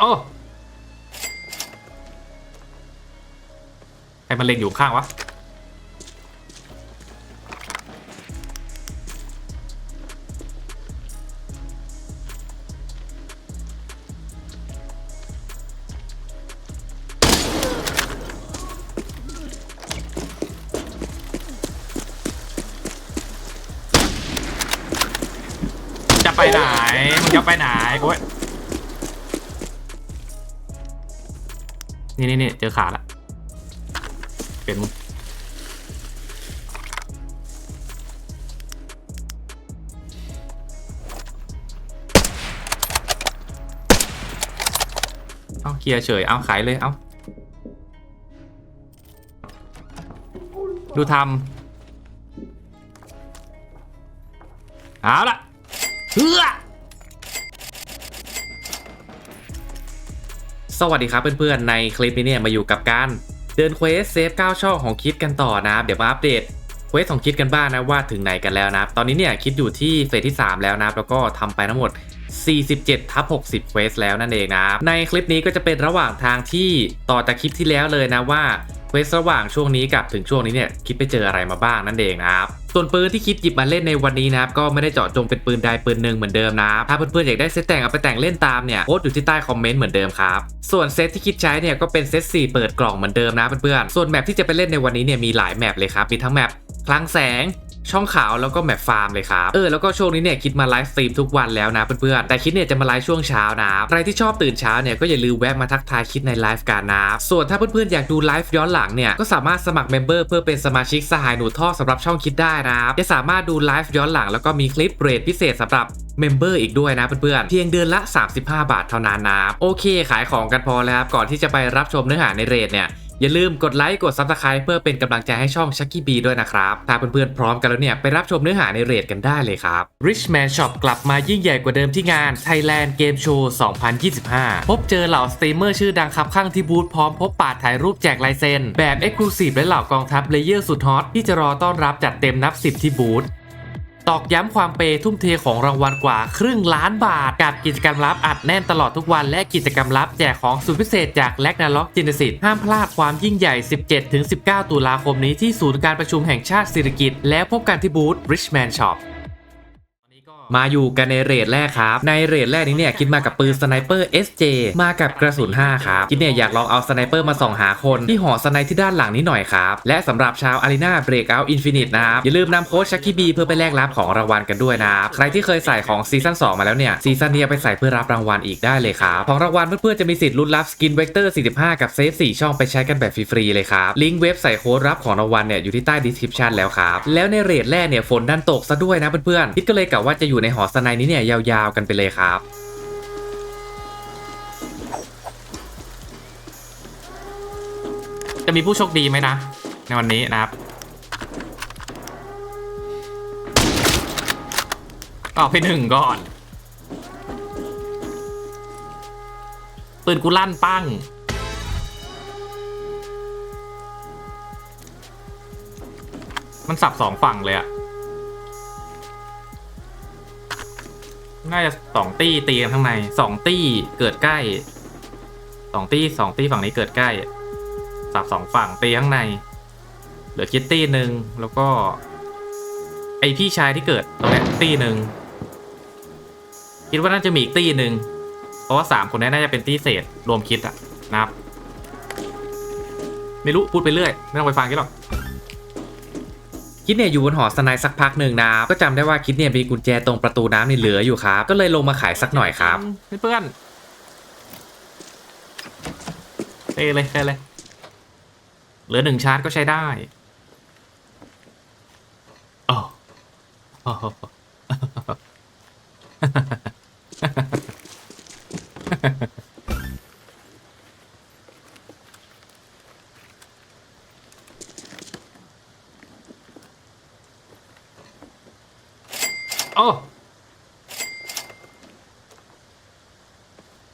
โอ้ใครมันเล็งอยู่ข้างวะ จะไปไหน มึงจะไปไหนกูเว้ย นี่นี่นี่เจอขาละเปลี่ยนมุมเอาเคลียร์เฉย เอาขายเลย เอาดูทำเอาละเฮ้อ สวัสดีครับเพื่อนๆ ในคลิปนี้เนี่ยมาอยู่กับการเดินเควสเซฟ9ช่องของคิดกันต่อนะครับ เดี๋ยวมาอัปเดตเควสของคิดกันบ้างนะว่าถึงไหนกันแล้วนะตอนนี้เนี่ยคิดอยู่ที่เฟสที่ 3 แล้วนะแล้วก็ทำไปทั้งหมด 47ทับ60เควสแล้วนั่นเองนะในคลิปนี้ก็จะเป็นระหว่างทางที่ต่อจากคลิปที่แล้วเลยนะว่า เควสระหว่างช่วงนี้กับถึงช่วงนี้เนี่ยคิดไปเจออะไรมาบ้างนั่นเองนะครับส่วนปืนที่คิดหยิบมาเล่นในวันนี้นะครับก็ไม่ได้เจาะจงเป็นปืนใดปืนหนึ่งเหมือนเดิมนะถ้าเพื่อนๆอยากได้เซตแต่งเอาไปแต่งเล่นตามเนี่ยโพสต์อยู่ที่ใต้คอมเมนต์เหมือนเดิมครับส่วนเซตที่คิดใช้เนี่ยก็เป็นเซต4เปิดกล่องเหมือนเดิมนะเพื่อนๆส่วนแมปที่จะไปเล่นในวันนี้เนี่ยมีหลายแมปเลยครับมีทั้งแมปคลังแสง ช่องขาวแล้วก็แมปฟาร์มเลยครับเออแล้วก็ช่วงนี้เนี่ยคิดมาไลฟ์สตรีมทุกวันแล้วนะเพื่อนๆแต่คิดเนี่ยจะมาไลฟ์ช่วงเช้านะใครที่ชอบตื่นเช้าเนี่ยก็อย่าลืมแวะมาทักทายคิดในไลฟ์กันนะส่วนถ้าเพื่อนๆอยากดูไลฟ์ย้อนหลังเนี่ยก็สามารถสมัครเมมเบอร์เพื่อเป็นสมาชิกสหายหนูท่อสำหรับช่องคิดได้นะครับจะสามารถดูไลฟ์ย้อนหลัง แล้วก็มีคลิปเรทพิเศษสำหรับเมมเบอร์อีกด้วยนะเพื่อนๆ เพียงเดือนละ 35 บาทเท่านั้นนะโอเค ขายของกันพอแล้วครับ ก่อนที่จะไปรับชมเนื้อหาในเรทเนี่ย อย่าลืมกดไลค์กด Subscribe เพื่อเป็นกำลังใจให้ช่องชักกี้บีด้วยนะครับ ถ้าเพื่อนๆพร้อมกันแล้วเนี่ย ไปรับชมเนื้อหาในเรทกันได้เลยครับ Richman Shop กลับมายิ่งใหญ่กว่าเดิมที่งาน Thailand Game Show 2025 พบเจอเหล่าสตรีมเมอร์ชื่อดังคับข้างที่บูธพร้อมพบปาดถ่ายรูปแจกลายเซ็นแบบ Exclusive และเหล่ากองทัพเลเยอร์สุดฮอตที่จะรอต้อนรับจัดเต็มนับ 10 ที่บูธ ตอกย้ำความเปย์ทุ่มเทของรางวัลกว่าครึ่งล้านบาท กับกิจกรรมลับอัดแน่นตลอดทุกวันและกิจกรรมลับแจกของสุดพิเศษจากแลกนาล็อกจินสิตห้ามพลาดความยิ่งใหญ่ 17-19 ตุลาคมนี้ที่ศูนย์การประชุมแห่งชาติสิริกิตและพบกันที่บูธ Richman Shop มาอยู่กันในเรทแรกครับ ในเรทแรกนี้เนี่ยคิดมากับปืนสไนเปอร์ SJ มากับกระสุน 5 ครับ คิดเนี่ยอยากลองเอาสไนเปอร์มาส่องหาคนที่หอสไนที่ด้านหลังนี้หน่อยครับ และสำหรับชาวอารีนาเบรกเอาอินฟินิตนะครับ อย่าลืมนำโค้ดชักกี้บีเพื่อไปแลกรับของรางวัลกันด้วยนะครับใครที่เคยใส่ของซีซั่น2มาแล้วเนี่ยซีซั่นนี้ไปใส่เพื่อรับรางวัลอีกได้เลยครับของรางวัลเพื่อนๆจะมีสิทธิ์ลุ้นรับสกินเวกเตอร์45 กับเซฟ4ช่องไปใช้กันแบบฟรีๆเลยครับลิงก์เว็บใส่โค้ดรับของรางวัลเนี่ยอยู่ที่ใต้ดีสคริปชันแล้วครับแล้วในเรทแรกเนี่ยฝนดันตกซะด้วยนะเพื่อนๆคิดก็เลยกะว่าจะอยูู่่ในหอสไนนี้เนี่ยยาวๆกันไปเลยครับจะมีผู้โชคดีไหมนะ ในวันนี้นะครับออกไปหนึ่งก่อน ปืนกูลั่นปั้ง มันสับสองฝั่งเลยอะ น่าจะสองตี้ตีกันข้างในสองตี้เกิดใกล้สองตี้สองตี้ฝั่งนี้เกิดใกล้สับสองฝั่งตีข้างใน เหลือคิดตี้หนึ่งแล้วก็ ไอพี่ชายที่เกิดตรงนี้ตี้หนึ่งคิดว่าน่าจะมีอีกตี้หนึ่งเพราะว่าสามคนนี้น่าจะเป็นตี้เศษรวมคิดอะนะครับ ไม่รู้พูดไปเรื่อย ไม่ต้องไปฟังกันหรอก คิดเนี่ยอยู่บนหอสไนสักพักหนึ่งนะก็จำได้ว่าคิดเนี่ยมีกุญแจตรงประตูน้ำนี่เหลืออยู่ครับก็เลยลงมาขายสักหน่อยครับเพื่อนเต้เลยเต้เลยเหลือหนึ่งชาร์จก็ใช้ได้โอ้ โอ้อ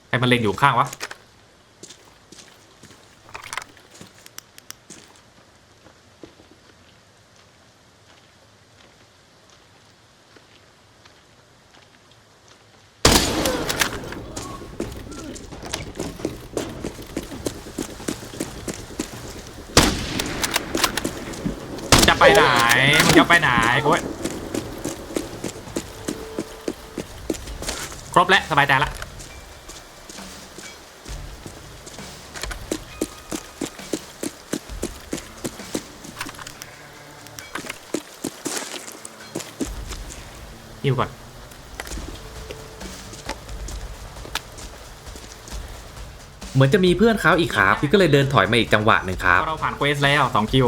ใครมาเล่นอยู่ข้างวะ จะไปไหนมึงจะไปไหนโอ้ย ครบแล้วสบายใจละหิวก่อนเหมือนจะมีเพื่อนเขาอีกครับพี่ก็เลยเดินถอยมาอีกจังหวะหนึ่งครับ เราผ่านเควสแล้วสองคิว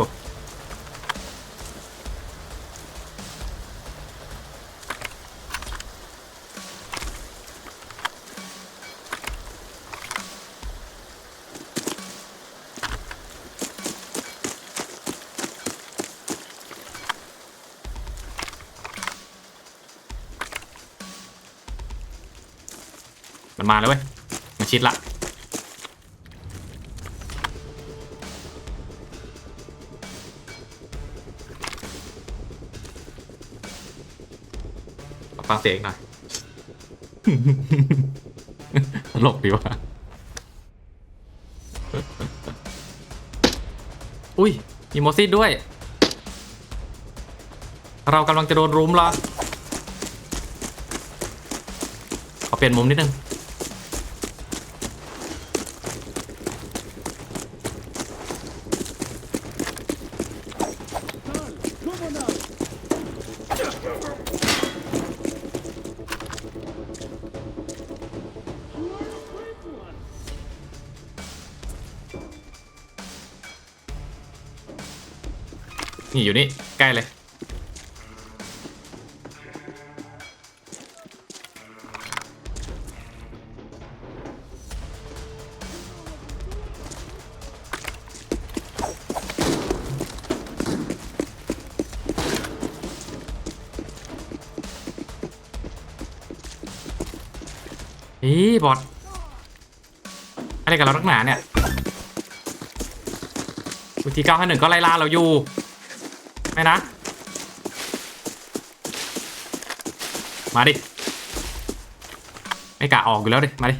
มันมาแล้วเว้ยมันชิดละฟังเสียงอีกหน่อยตลกดีว่ะอุ้ยมีโมซิสด้วย เรากำลังจะโดนรุมเหรอขอเปลี่ยนมุมนิดนึง นี่อยู่นี่ ใกล้เลย อะไรกับเรานักหนาเนี่ยวิธีเก้าห้าหนึ่งก็ไล่ล่าเราอยู่ ไม่นะ มาดิ ไม่กะออกอยู่แล้วดิ มาดิ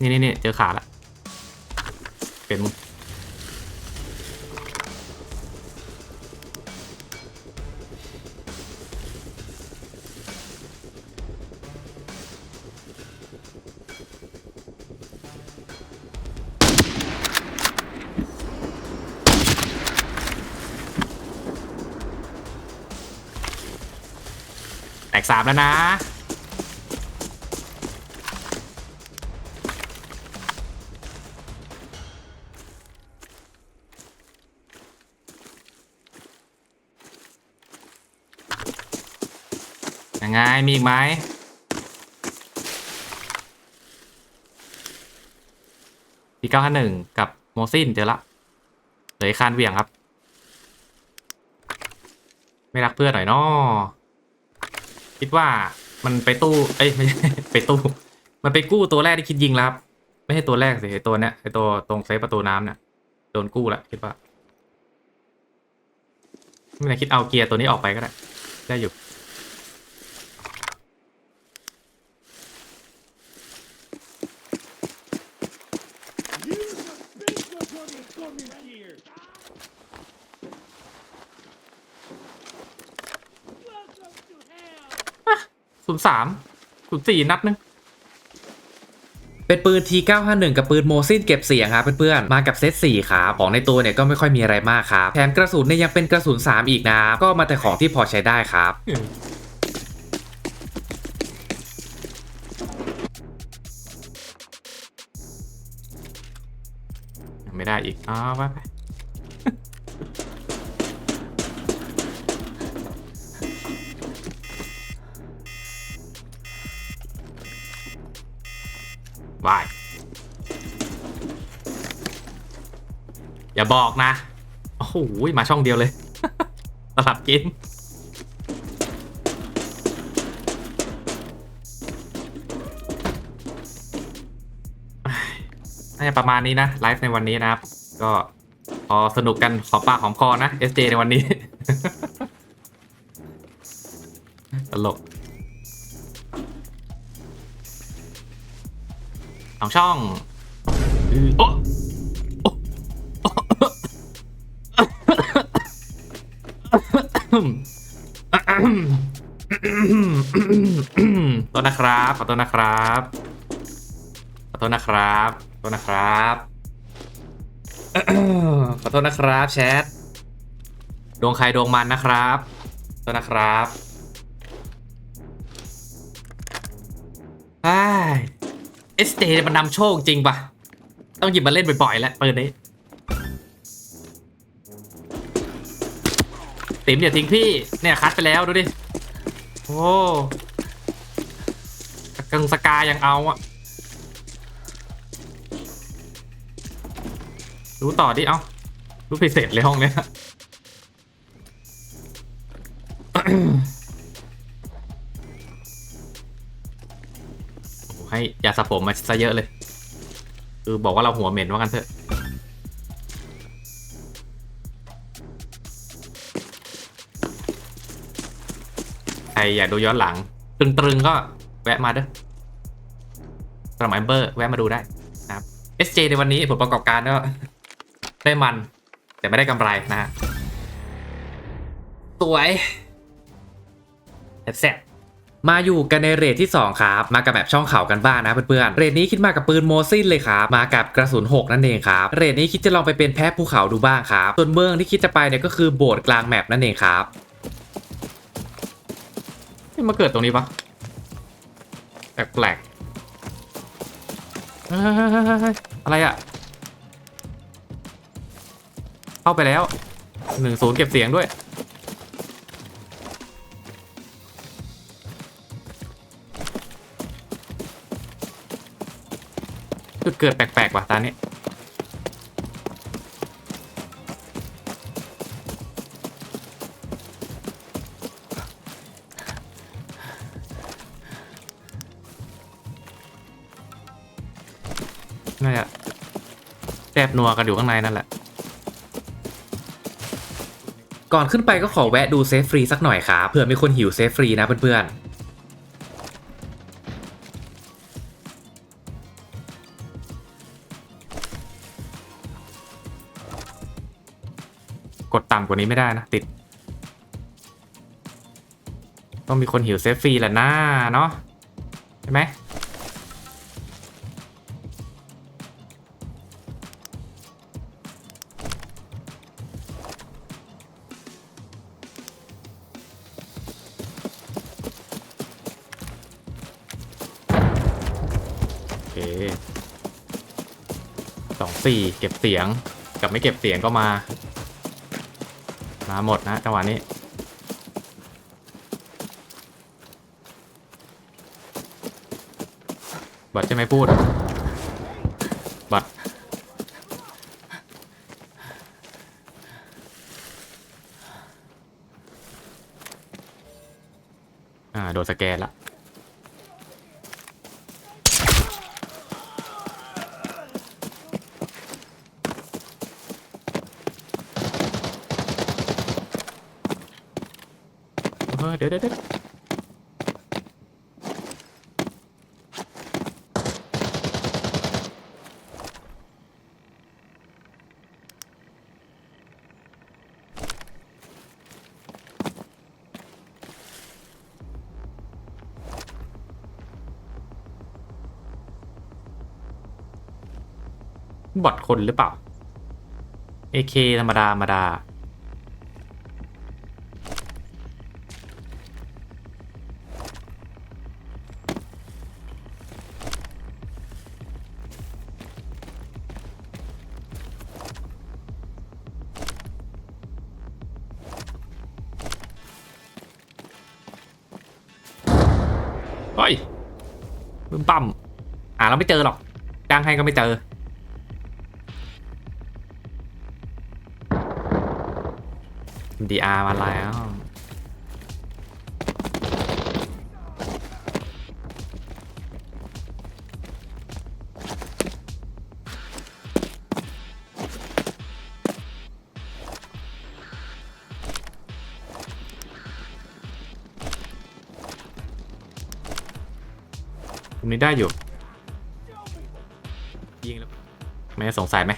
นี่นี่นี่เจอขาละ เปลี่ยนมุม กสามแล้วนะ ยังไง มีอีกไหมปีเก้าห้าหนึ่งกับโมซินเจอละเหลือคานเวี่ยงครับ ไม่รักเพื่อนหน่อยนาะ คิดว่ามันไปตู้ เอ้ยไม่ใช่ไปตู้ มันไปกู้ตัวแรกที่คิดยิงแล้วครับ ไม่ใช่ตัวแรกสิไอตัวเนี้ยไอตัวตรงเซฟประตูน้ำเนี่ยโดนกู้แล้วคิดว่าไม่ได้คิดเอาเกียร์ตัวนี้ออกไปก็ได้ ได้อยู่ ศูนย์สามศูนย์สี่นัดนึง เป็นปืน T951 กับปืนโมซินเก็บเสียงครับเพื่อนๆ มากับเซต4ครับของในตัวเนี่ยก็ไม่ค่อยมีอะไรมากครับ แถมกระสุนเนี่ยยังเป็นกระสุน 3 อีกนะ ก็มาแต่ของที่พอใช้ได้ครับยังไม่ได้อีกอ้าวไป ไปวาย อย่าบอกนะ โอ้โห มาช่องเดียวเลย สลับกมน่าจะประมาณนี้นะ ไลฟ์ในวันนี้นะครับ ก็พอสนุกกันขอปากหอมคอนะ SJ ในวันนี้ ตลก สองช่องขอโทษนะครับ ขอโทษนะครับ ขอโทษนะครับขอโทษนะครับขอโทษนะครับแชท ดวงใครดวงมันนะครับขอโทษนะครับ เอสเตมันนำโชคจริงปะต้องหยิบมาเล่นบ่อยๆแล้วปืนนี้ติ๋มอย่าทิ้งพี่ เนี่ยคัดไปแล้วดูดิ โอ้กังสกายังเอาอะรู้ต่อดิ เอารู้พิเศษเลยห้องเนี้ย สระผมมาซะเยอะเลย คือบอกว่าเราหัวเหม็นว่ากันเถอะ ใครอยากดูย้อนหลัง ตรึงๆก็แวะมาเด้อสมัยเบอร์แวะมาดูได้นะครับ SJ ในวันนี้ผลประกอบการก็ได้มัน แต่ไม่ได้กำไรนะฮะสวยแซ่บ มาอยู่กันในเรทที่ 2 ครับ มากับแบบช่องเขากันบ้างนะเพื่อนๆ เรทนี้คิดมากับปืนโมซินเลยครับ มากับกระสุน 6 นั่นเองครับ เรทนี้คิดจะลองไปเป็นแพ้ภูเขาดูบ้างครับ ส่วนเมืองที่คิดจะไปเนี่ยก็คือโบสถ์กลางแมปนั่นเองครับนี่มาเกิดตรงนี้ปะแปลกๆอะไรอะเข้าไปแล้วหนึ่งศูนย์เก็บเสียงด้วย จุดเกิดแปลกๆว่ะตานี้น่าจะแซบนัวกันอยู่ข้างในนั่นแหละ ก่อนขึ้นไปก็ขอแวะดูเซฟฟรีสักหน่อยครับเผื่อมีคนหิวเซฟฟรีนะเพื่อนๆ กดต่ำกว่านี้ไม่ได้นะติด ต้องมีคนหิวเซฟฟรีแหละนะเนาะใช่ไหมโอเคสองสี่เก็บเสียง กับไม่เก็บเสียงก็มา มาหมดนะจังหวะนี้บัตรจะไม่พูดบัตรอ่า โดนสแกนละ เออเดี๋ยวเดี๋ยวบอทคนหรือเปล่า AK ธรรมดาธรรมดา มปั๊มอ่าเราไม่เจอหรอกจ้างให้ก็ไม่เจอ DR มาแล้ว ตรงนี้ได้อยู่ยิงแล้วไม่สงสัยไหม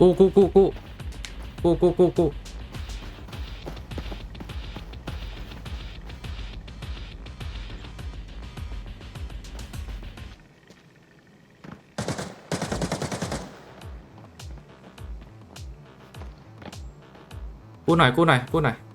Cu cu cu cu. Cu cu cu cu. Cú này, cú này, cú này.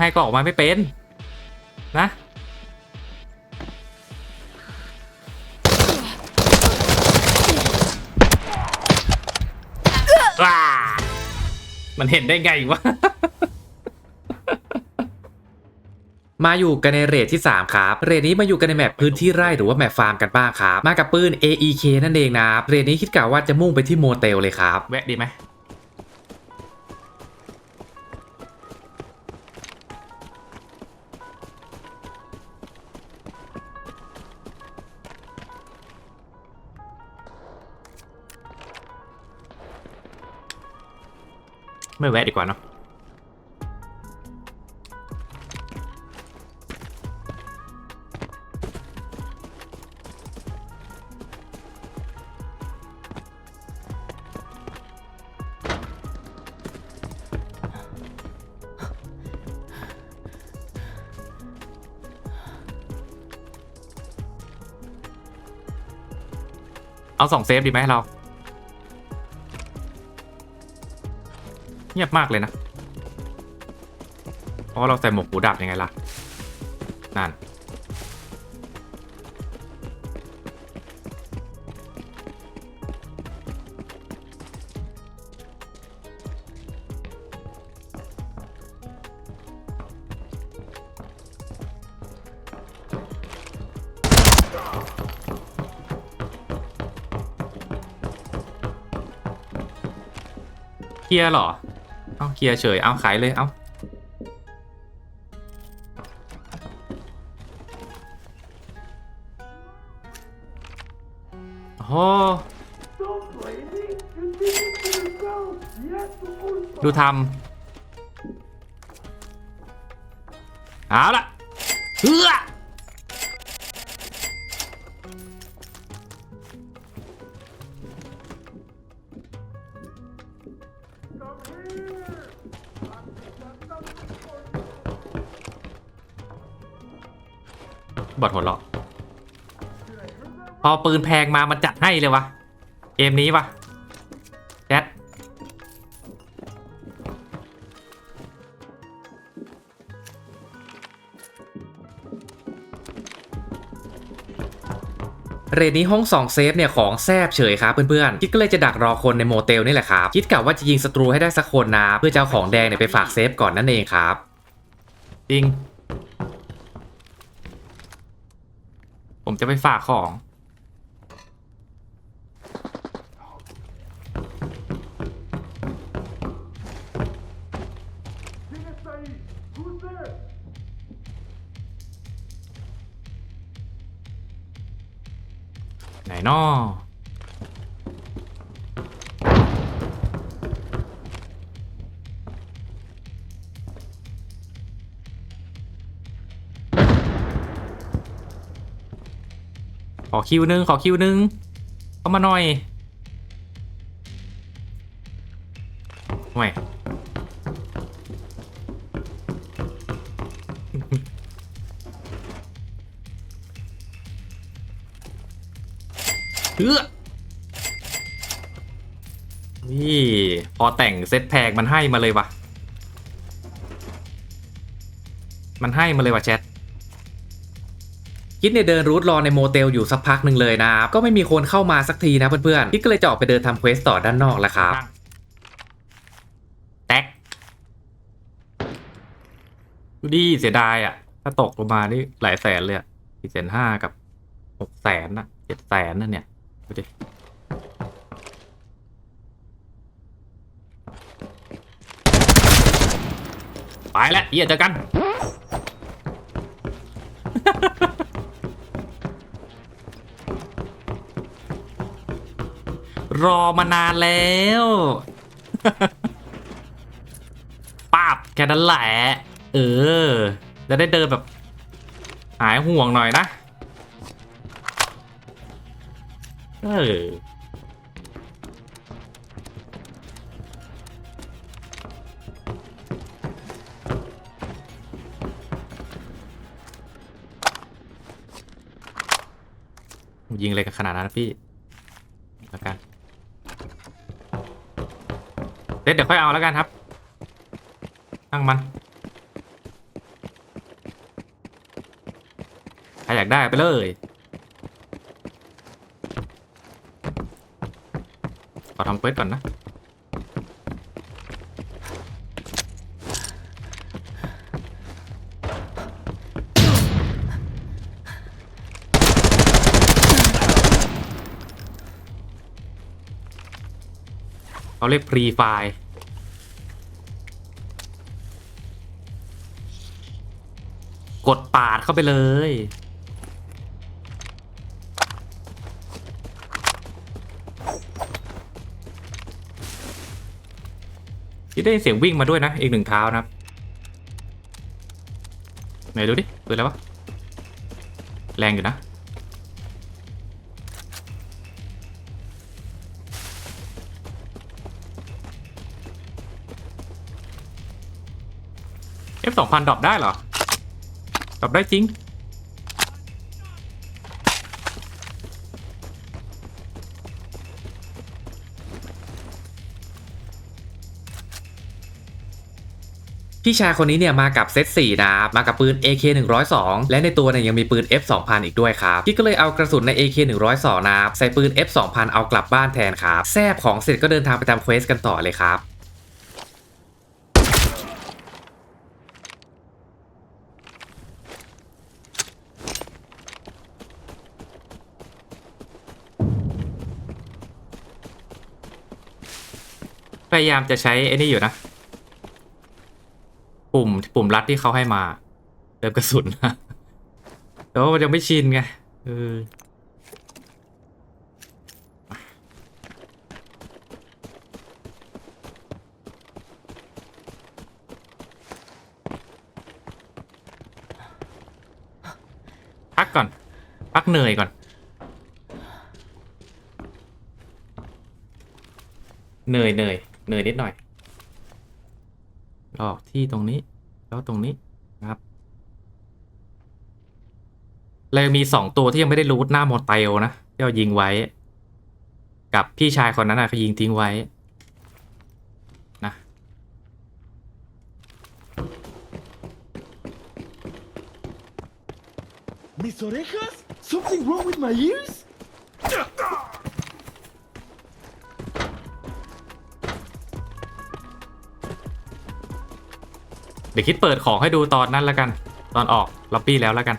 ให้ก็ออกมาไม่เป็นนะว้ามันเห็นได้ไงวะ มาอยู่กันในเรทที่ 3 ครับ เรทนี้มาอยู่กันในแมปพื้นที่ไร่หรือว่าแมปฟาร์มกันบ้างครับ มากับปืน AEK นั่นเองนะ เรทนี้คิดกะว่าจะมุ่งไปที่โมเตลเลยครับ แวะดีไหม ไม่แวะดีกว่าเนาะเอาสองเซฟดีไหมเรา งียบมากเลยนะเพราะเราใส่หมวกหูดับยังไงล่ะ นั่น เคลียร์เหรอ เคลียร์เฉย เอาขายเลยเอาโอ้ดูทำเอาละเฮ้อ บอดหัวเราะพอปืนแพงมามันจัดให้เลยวะเกมนี้วะแจ๊ดเรทนี้ห้อง 2 เซฟเนี่ยของแซบเฉยครับเพื่อนๆ คิดก็เลยจะดักรอคนในโมเตลนี่แหละครับ คิดกะว่าจะยิงศัตรูให้ได้สักคนนะ เพื่อจะเอาของแดงเนี่ยไปฝากเซฟก่อนนั่นเองครับ จริง ผม จะไปฝากของ ไหนนอ ขอคิวหนึ่งขอคิวหนึ่งเข้ามาหน่อยห่วยเฮ้อนี่ พอแต่งเซตแพงมันให้มาเลยวะมันให้มาเลยวะแชท คิดเนี่ยเดินรูทรอในโมเตลอยู่สักพักหนึ่งเลยนะครับก็ไม่มีคนเข้ามาสักทีนะเพื่อนๆคิดก็เลยจะออกไปเดินทำเควสต่อด้านนอกแล้วครับแตกดูดีเสียดายอะ ถ้าตกลงมานี่หลายแสนเลยอะสี่แสนห้ากับหกแสนอะเจ็ดแสนนั่นเนี่ยดูดิไปแล้เยี่ยเจอกัน รอมานานแล้วป้าบแค่นั้นแหละ เออ จะได้เดินแบบ หายห่วงหน่อยนะ เออยิงอะไรกันขนาดนั้นนะพี่แล้วกัน เดี๋ยวค่อยเอาแล้วกันครับตั้งมันใครอยากได้ไปเลยขอทำเควสก่อนนะ เขาเรียกพรีไฟล์กดปาดเข้าไปเลย ที่ได้เสียงวิ่งมาด้วยนะ อีกหนึ่งเท้านะครับ ไหนดูดิเปิดแล้ววะ แรงอยู่นะ F สองพันดรอปได้เหรอดรอปได้จริง พี่ชายคนนี้เนี่ยมากับเซต4นะครับมากับปืน AK 102และในตัวเนี่ยยังมีปืน F 2000อีกด้วยครับพี่ก็เลยเอากระสุนใน AK 102นะครับใส่ปืน F 2000เอากลับบ้านแทนครับแซบของเสร็จก็เดินทางไปทำเควสกันต่อเลยครับ ยายามจะใช้ไอ้นี่อยู่นะ ปุ่มปุ่มลัดที่เขาให้มาเติมกระสุนนะแต่ว่ามันยังไม่ชินไงเออพักก่อน พักเหนื่อยก่อน เหนื่อยเหนื่อย เหนื่อยนิดหน่อย ออกที่ตรงนี้ แล้วตรงนี้นะครับเลยมีสองตัวที่ยังไม่ได้รูทหน้าโมเตลนะที่เรายิงไว้ กับพี่ชายคนนั้นนะเขายิงทิ้งไว้นะ ¿Mis orejas? ¿Something wrong with my ears? ดี๋ยวคิดเปิดของให้ดูตอนนั้นแล้วกัน ตอนออกล็อบบี้แล้วแล้วกัน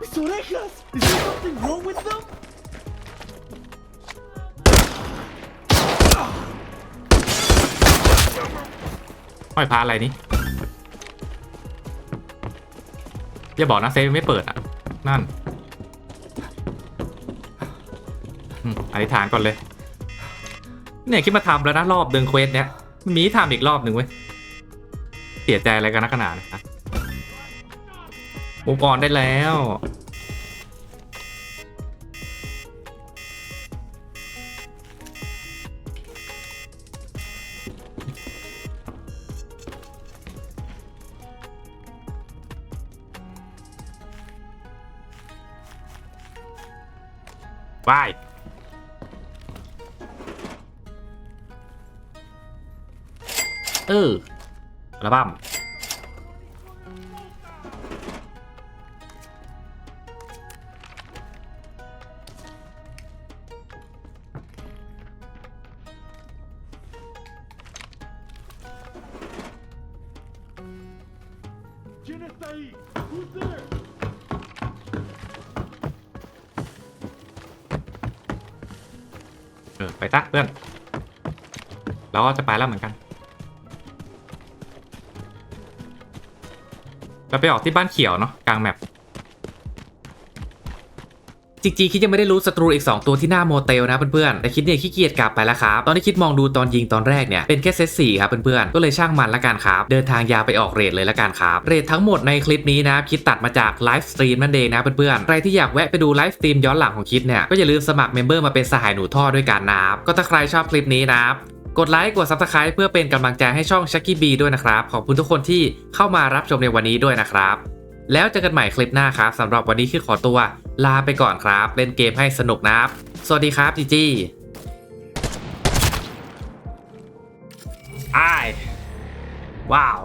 ¿Mis orejas? Is there something wrong with them? ห้อยพระอะไรนี่อย่าบอกนะเซฟไม่เปิดอะ นั่นอืมอธิษฐานก่อนเลย เนี่ยคิดมาทำแล้วนะรอบเดินเควสเนี้ยมีทำอีกรอบหนึ่งเว้ย เสียใจอะไรกันนักขนาดนะครับมุกออนได้แล้ว ไปเออ อัลบั้มเออไปซะเพื่อน เราก็จะไปแล้วเหมือนกัน เราไปออกที่บ้านเขียวเนาะกลางแมปจริงๆคิดยังไม่ได้รู้ศัตรูอีก 2 ตัวที่หน้าโมเตลนะเพื่อนๆแต่คิดเนี่ยขี้เกียจกลับไปแล้วครับ ตอนที่คิดมองดูตอนยิงตอนแรกเนี่ย เป็นแค่เซตสี่ครับเพื่อนๆก็เลยช่างมันละกันครับ เดินทางยาวไปออกเรทเลยละกันครับ เรททั้งหมดในคลิปนี้นะคิดตัดมาจากไลฟ์สตรีมนั่นเองนะเพื่อนๆใครที่อยากแวะไปดูไลฟ์สตรีมย้อนหลังของคิดเนี่ยก็อย่าลืมสมัครเมมเบอร์มาเป็นสหายหนูท่อด้วยกันนะครับก็ถ้าใครชอบคลิปนี้นะครับ กดไลค์กด Subscribe เพื่อเป็นกำลังใจให้ช่องชักกี้บีด้วยนะครับ ขอบคุณทุกคนที่เข้ามารับชมในวันนี้ด้วยนะครับ แล้วเจอกันใหม่คลิปหน้าครับสำหรับวันนี้คือขอตัวลาไปก่อนครับ เล่นเกมให้สนุกนะครับ สวัสดีครับจีจี้อ้ายว้าว